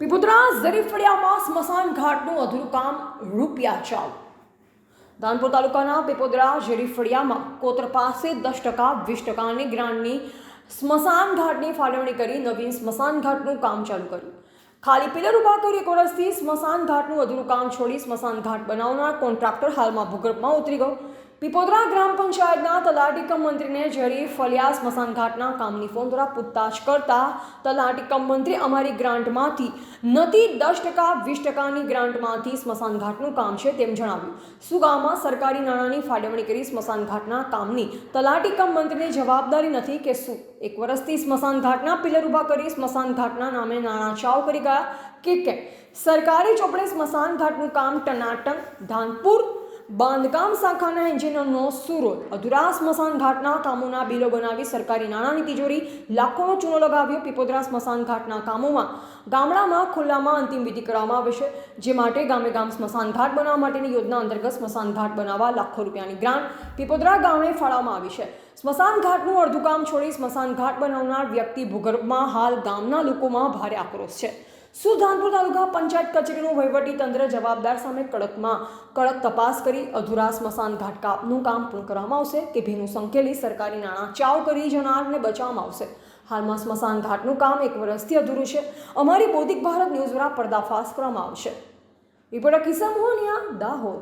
પીપોદરા ઝરીફળિયામાં સ્મશાન ઘાટનું અધૂરું કામ રૂપિયા ચાલુ. ધાનપુર તાલુકાના પીપોદરા ઝરીફળિયામાં કોતર પાસે દસ ટકા, વીસ ટકાની ગ્રાન્ટની સ્મશાન ઘાટની ફાળવણી કરી નવીન સ્મશાન ઘાટનું કામ ચાલુ કર્યું. ખાલી પિલર ઊભા કરી એક વર્ષથી સ્મશાન ઘાટનું અધૂરું કામ છોડી સ્મશાન ઘાટ બનાવનાર કોન્ટ્રાક્ટર હાલમાં ભૂગર્ભમાં ઉતરી ગયો. પીપોદરા ગ્રામ પંચાયતના તલાટી કમ મંત્રીને જરી ફલિયા સ્મશાન ઘાટના કામની ફોન દ્વારા પૂછતાછ કરતા તલાટી કમ મંત્રી અમારી ગ્રાન્ટમાંથી નથી દસ ટકા, વીસ ટકાની ગ્રાન્ટમાંથી સ્મશાન ઘાટનું કામ છે તેમ જણાવ્યું. સુગામાં સરકારી નાણાંની ફાળવણી કરી સ્મશાન ઘાટના કામની. તલાટી કમ મંત્રીની જવાબદારી નથી કે શું. એક વર્ષથી સ્મશાન ઘાટના પિલર ઊભા કરી સ્મશાન ઘાટના નામે નાણાં ચાવ કરી ગયા કે કેમ? સરકારી ચોપડે સ્મશાન ઘાટનું કામ ટનાટન, ધાનપુર બાંધકામ શાખાના એન્જિનિયરનો સુરોલ અધુરા સ્મશાન ઘાટના કામોના બિલો બનાવી સરકારી નાણાંની તિજોરી. લાખોનો ચૂનો લગાવ્યો પીપોદરા સ્મશાન ઘાટના કામોમાં. ગામડામાં, ખુલ્લામાં અંતિમ વિધિ કરવામાં આવશે જે માટે ગામે ગામ સ્મશાન ઘાટ બનાવવા માટેની યોજના અંતર્ગત સ્મશાન ઘાટ બનાવવા લાખો રૂપિયાની ગ્રાન્ટ પીપોદરા ગામે ફાળવવામાં આવી છે. સ્મશાન ઘાટનું અડધું કામ છોડી સ્મશાન ઘાટ બનાવનાર વ્યક્તિ ભૂગર્ભમાં, હાલ ગામના લોકોમાં ભારે આક્રોશ છે. શું ધાનપુર તાલુકા પંચાયત કચેરીનું વહીવટી તંત્ર જવાબદાર સામે કડકમાં કડક તપાસ કરી અધુરા સ્મશાન ઘાટ કાપનું કામ પૂર્ણ કરવામાં આવશે કે ભીનું સંકેલી સરકારી નાણાં ચાવ કરી જનારને બચાવવામાં આવશે. હાલમાં સ્મશાન ઘાટનું કામ એક વર્ષથી અધૂરું છે. અમારી બૌદ્ધિક ભારત ન્યૂઝ દ્વારા પર્દાફાશ કરવામાં આવશે. રિપોર્ટર કિસ્સા મોહનિયા દાહોદ.